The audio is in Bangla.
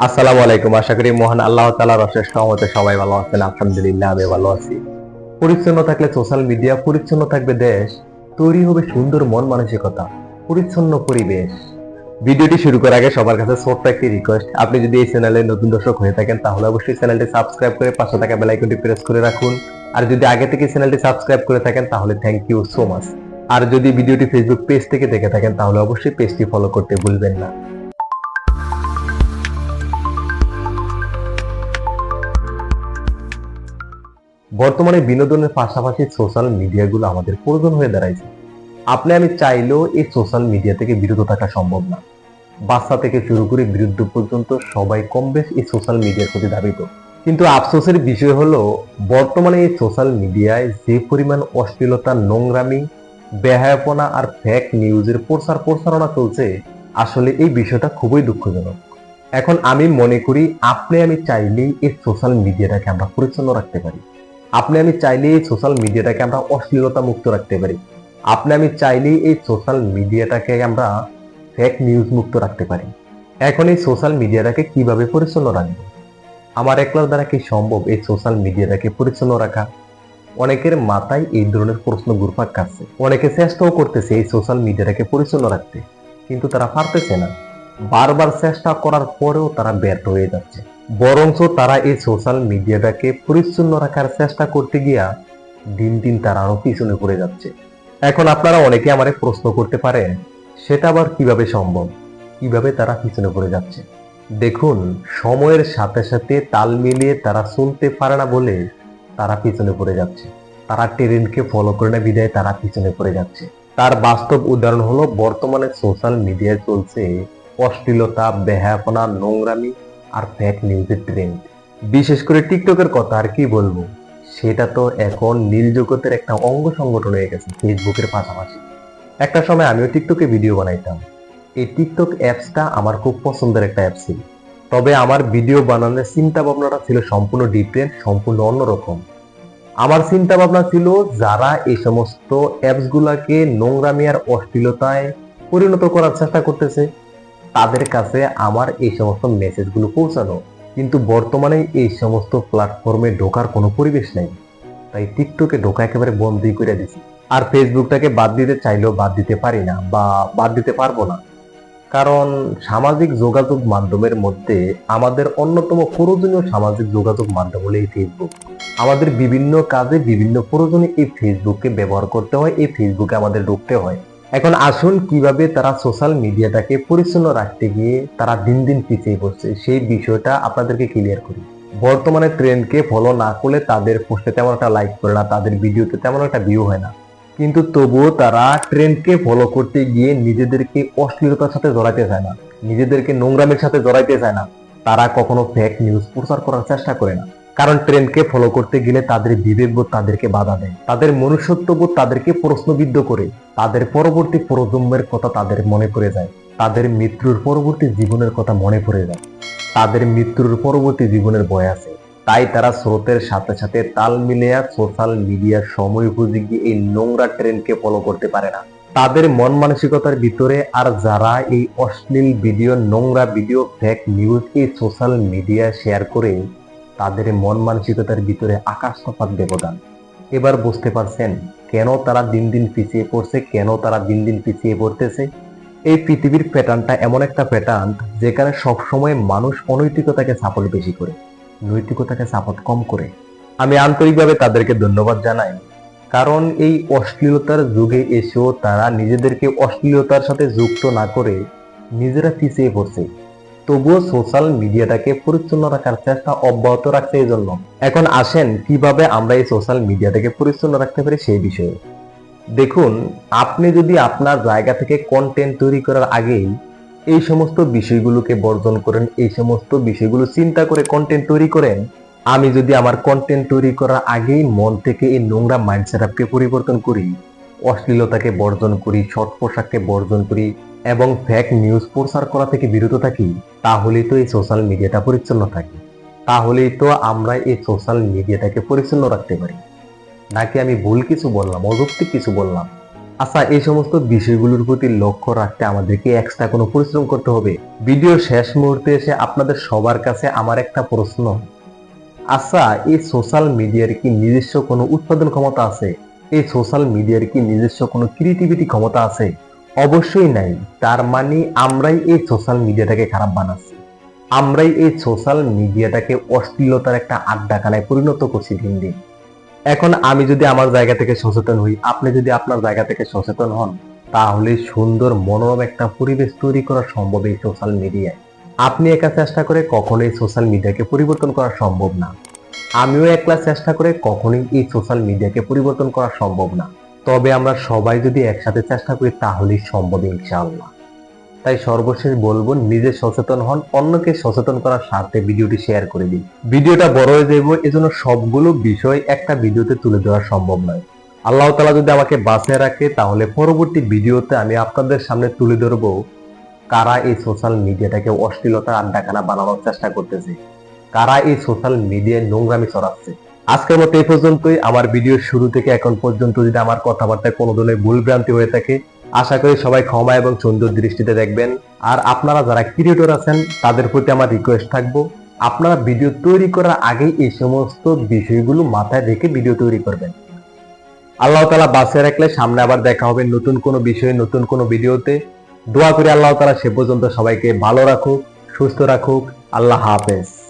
আসসালামু আলাইকুম। আশা করি মহান আল্লাহ তালার অশেষ সহমতে সবাই ভালো আছেন। আলহামদুলিল্লাহ আমি ভালো আছি। পরিচ্ছন্ন থাকলে সোশ্যাল মিডিয়া, পরিচ্ছন্ন থাকবে দেশ। তৈরি হবে সুন্দর মন মানসিকতা, পরিচ্ছন্ন পরিবেশ। ভিডিওটি শুরু করার আগে সবার কাছে ছোট্ট একটি রিকোয়েস্ট আপনি যদি এই চ্যানেলে নতুন দর্শক হয়ে থাকেন, তাহলে অবশ্যই চ্যানেলটি সাবস্ক্রাইব করে পাশে থাকা বেল আইকনটি প্রেস করে রাখুন। আর যদি আগে থেকে চ্যানেলটি সাবস্ক্রাইব করে থাকেন, তাহলে থ্যাংক ইউ সো মাচ আর যদি ভিডিওটি ফেসবুক পেজ থেকে দেখে থাকেন, তাহলে অবশ্যই পেজটি ফলো করতে ভুলবেন না। বর্তমানে বিনোদনের পাশাপাশি সোশ্যাল মিডিয়াগুলো আমাদের প্রয়োজন হয়ে দাঁড়াইছে। আপনি আমি চাইলেও এই সোশ্যাল মিডিয়া থেকে বিরত থাকা সম্ভব না। বাচ্চা থেকে শুরু করে বৃদ্ধ পর্যন্ত সবাই কম বেশ এই সোশ্যাল মিডিয়ার প্রতি ধাবিত। কিন্তু আফসোসের বিষয় হলো, বর্তমানে এই সোশ্যাল মিডিয়ায় যে পরিমাণ অশ্লীলতা, নোংরামি, বেহায়াপনা আর ফেক নিউজের প্রচার প্রচারণা চলছে, আসলে এই বিষয়টা খুবই দুঃখজনক। এখন আমি মনে করি, আপনি আমি চাইলেই এই সোশ্যাল মিডিয়াটাকে আমরা পরিচ্ছন্ন রাখতে পারি। আপনি আমি চাইলেই এই সোশ্যাল মিডিয়াটাকে আমরা অশ্লীলতা মুক্ত রাখতে পারি। আপনি আমি চাইলেই এই সোশ্যাল মিডিয়াটাকে আমরা ফেক নিউজ মুক্ত রাখতে পারি। এখন এই সোশ্যাল মিডিয়াটাকে কীভাবে পরিচ্ছন্ন রাখব? আমার একলার দ্বারা কি সম্ভব এই সোশ্যাল মিডিয়াটাকে পরিচ্ছন্ন রাখা? অনেকের মাথায় এই ধরনের প্রশ্ন ঘুরপাক খাচ্ছে। অনেকে চেষ্টাও করতেছে এই সোশ্যাল মিডিয়াটাকে পরিচ্ছন্ন রাখতে। কিন্তু তারা পারতেছে না। বারবার চেষ্টা করার পরেও তারা ব্যর্থ হয়ে যাচ্ছে। বরঞ্চ তারা এই সোশ্যাল মিডিয়াটাকে পরিচ্ছন্ন রাখার চেষ্টা করতে গিয়া দিন দিন তারা আরও পিছনে পড়ে যাচ্ছে। এখন আপনারা অনেকে আমারে প্রশ্ন করতে পারেন, সেটা আবার কীভাবে সম্ভব? কীভাবে তারা পিছনে পড়ে যাচ্ছে? দেখুন, সময়ের সাথে সাথে তাল মিলিয়ে তারা চলতে পারে না বলে তারা পিছনে পড়ে যাচ্ছে। তারা ট্রেন্ডকে ফলো করে না বিদায় তারা পিছনে পড়ে যাচ্ছে। তার বাস্তব উদাহরণ হলো বর্তমানে সোশ্যাল মিডিয়ায় চলছে অশ্লীলতা, বেহায়াপনা, নোংরামি আর ফেক নিউজের ট্রেন্ড বিশেষ করে টিকটকের কথা আর কি বলব? সেটা তো এখন নীল জগতের একটা অঙ্গ সংগঠন হয়ে গেছে ফেসবুকের পাশাপাশি। একটা সময় আমিও টিকটকে ভিডিও বানাইতাম। এই টিকটক অ্যাপসটা আমার খুব পছন্দের একটা অ্যাপ ছিল। তবে আমার ভিডিও বানানোর চিন্তা ভাবনাটা ছিল সম্পূর্ণ ডিফারেন্ট সম্পূর্ণ অন্যরকম। আমার চিন্তা ভাবনা ছিল যারা এই সমস্ত অ্যাপস গুলাকে নোংরামি আর অশ্লীলতায় পরিণত করার চেষ্টা করতেছে তাদের কাছে আমার এই সমস্ত মেসেজগুলো পৌঁছানো। কিন্তু বর্তমানে এই সমস্ত প্ল্যাটফর্মে ঢোকার কোনো পরিবেশ নেই। তাই টিকটকে ঢোকা একেবারে বন্ধই করে দিছি। আর ফেসবুকটাকে বাদ দিতে চাইলেও বাদ দিতে পারি না বা বাদ দিতে পারব না। কারণ সামাজিক যোগাযোগ মাধ্যমের মধ্যে আমাদের অন্যতম প্রয়োজনীয় সামাজিক যোগাযোগ মাধ্যম হলো এই ফেসবুক আমাদের বিভিন্ন কাজে বিভিন্ন প্রয়োজনে এই ফেসবুককে ব্যবহার করতে হয়, এই ফেসবুকে আমাদের ঢুকতে হয়। এখন আসুন কীভাবে তারা সোশ্যাল মিডিয়াটাকে পরিচ্ছন্ন রাখতে গিয়ে তারা দিন দিন পিছিয়ে পড়ছে, সেই বিষয়টা আপনাদেরকে ক্লিয়ার করি। বর্তমানে ট্রেন্ডকে ফলো না করলে তাদের পোস্টে তেমন একটা লাইক করে না, তাদের ভিডিওতে তেমন একটা ভিউ হয় না। কিন্তু তবুও তারা ট্রেন্ডকে ফলো করতে গিয়ে নিজেদেরকে অশ্লীলতার সাথে জড়াইতে চায় না, নিজেদেরকে নোংরামের সাথে জড়াইতে চায় না। তারা কখনো ফেক নিউজ প্রচার করার চেষ্টা করে না। কারণ ট্রেন্ডকে ফলো করতে গেলে তাদের বিবেকবোধ তাদেরকে বাধা দেয়। তাদের মনুষ্যত্ববোধ তাদেরকে প্রশ্নবিদ্ধ করে। তাদের পরবর্তী প্রজন্মের কথা তাদের মনে পড়ে যায়। তাদের মৃত্যুর পরবর্তী জীবনের কথা মনে পড়ে যায়। তাদের মৃত্যুর পরবর্তী জীবনের ভয় আছে। তাই তারা স্রোতের সাথে সাথে তাল মিলিয়ে সোশ্যাল মিডিয়ার সময় উপযোগী এই নোংরা ট্রেন্ডকে ফলো করতে পারে না। তাদের মন মানসিকতার ভিতরে আর যারা এই অশ্লীল ভিডিও নোংরা ভিডিও ফেক নিউজ এই সোশ্যাল মিডিয়া শেয়ার করে তাদের মন মানসিকতার ভিতরে আকাশ তফাৎ ব্যবধান। এবার বুঝতে পারছেন কেন তারা দিন দিন পিছিয়ে পড়ছে, কেন তারা দিন দিন পিছিয়ে পড়তেছে? এই পৃথিবীর প্যাটার্নটা এমন একটা প্যাটার্ন যেখানে সবসময় মানুষ অনৈতিকতাকে সাপোর্ট বেশি করে, নৈতিকতাকে সাপোর্ট কম করে। আমি আন্তরিকভাবে তাদেরকে ধন্যবাদ জানাই, কারণ এই অশ্লীলতার যুগে এসেও তারা নিজেদেরকে অশ্লীলতার সাথে যুক্ত না করে নিজেরা পিছিয়ে পড়ছে। তবুও সোশ্যাল মিডিয়াটাকে পরিচ্ছন্ন রাখার চেষ্টা অব্যাহত রাখছে এই জন্য এখন আসেন কীভাবে আমরা এই সোশ্যাল মিডিয়াটাকে পরিচ্ছন্ন রাখতে পারি সেই বিষয়ে। দেখুন, আপনি যদি আপনার জায়গা থেকে কন্টেন্ট তৈরি করার আগেই এই সমস্ত বিষয়গুলোকে বর্জন করেন, এই সমস্ত বিষয়গুলো চিন্তা করে কন্টেন্ট তৈরি করেন, আমি যদি আমার কন্টেন্ট তৈরি করার আগেই মন থেকে এই নোংরা মাইন্ড সেটআপকে পরিবর্তন করি, অশ্লীলতাকে বর্জন করি শর্ট পোশাককে বর্জন করি এবং ফেক নিউজ প্রচার করা থেকে বিরত থাকি, তাহলেই তো এই সোশ্যাল মিডিয়াটা পরিচ্ছন্ন থাকে। তাহলেই তো আমরা এই সোশ্যাল মিডিয়াটাকে পরিচ্ছন্ন রাখতে পারি। নাকি আমি ভুল কিছু বললাম, অযৌক্তিক কিছু বললাম? আচ্ছা এই সমস্ত বিষয়গুলোর প্রতি লক্ষ্য রাখতে আমাদেরকে এক্সট্রা কোনো পরিশ্রম করতে হবে? ভিডিও শেষ মুহূর্তে এসে আপনাদের সবার কাছে আমার একটা প্রশ্ন। আচ্ছা এই সোশ্যাল মিডিয়ার কি নিজস্ব কোনো উৎপাদন ক্ষমতা আছে? এই সোশ্যাল মিডিয়ার কি নিজস্ব কোনো ক্রিয়েটিভিটি ক্ষমতা আছে? অবশ্যই নাই। তার মানে আমরাই এই সোশ্যাল মিডিয়াটাকে খারাপ বানাচ্ছি। আমরাই এই সোশ্যাল মিডিয়াটাকে অশ্লীলতার একটা আড্ডাখানায় পরিণত করছি দিন দিন। এখন আমি যদি আমার জায়গা থেকে সচেতন হই, আপনি যদি আপনার জায়গা থেকে সচেতন হন, তাহলে সুন্দর মনোরম একটা পরিবেশ তৈরি করা সম্ভব এই সোশ্যাল মিডিয়ায় আপনি একা চেষ্টা করে কখনোই সোশ্যাল মিডিয়াকে পরিবর্তন করা সম্ভব না। আমিও একলা চেষ্টা করে কখনোই এই সোশ্যাল মিডিয়াকে পরিবর্তন করা সম্ভব না। তবে আমরা সবাই যদি একসাথে চেষ্টা করি, তাহলেই সম্ভব ইনশাআল্লাহ। তাই সর্বশেষ বলব, নিজে সচেতন হন, অন্যকে সচেতন করার স্বার্থে ভিডিওটি শেয়ার করে দিন। ভিডিওটা বড় হয়ে যাইব, এজন্য সবগুলো বিষয় একটা ভিডিওতে তুলে দেওয়া সম্ভব নয়। আল্লাহ তালা যদি আমাকে বাঁচিয়ে রাখে, তাহলে পরবর্তী ভিডিওতে আমি আপনাদের সামনে তুলে ধরবো কারা এই সোশ্যাল মিডিয়াটাকে অশ্লীলতার আড্ডাখানা বানানোর চেষ্টা করতেছে, কারা এই সোশ্যাল মিডিয়ায় নোংরামি ছড়াচ্ছে। আজকের মতো এই পর্যন্তই। আমার ভিডিওর শুরু থেকে এখন পর্যন্ত যদি আমার কথাবার্তায় কোনো ধরনের ভুল ভ্রান্তি হয়ে থাকে, আশা করি সবাই ক্ষমা এবং সুন্দর দৃষ্টিতে দেখবেন। আর আপনারা যারা ক্রিয়েটর আছেন, তাদের প্রতি আমার রিকোয়েস্ট থাকব, আপনারা ভিডিও তৈরি করার আগেই এই সমস্ত বিষয়গুলো মাথায় রেখে ভিডিও তৈরি করবেন। আল্লাহ তালা বাসে রাখলে সামনে আবার দেখা হবে নতুন কোনো বিষয়ে, নতুন কোনো ভিডিওতে। দোয়া করি আল্লাহ তালা সে পর্যন্ত সবাইকে ভালো রাখুক, সুস্থ রাখুক। আল্লাহ হাফেজ।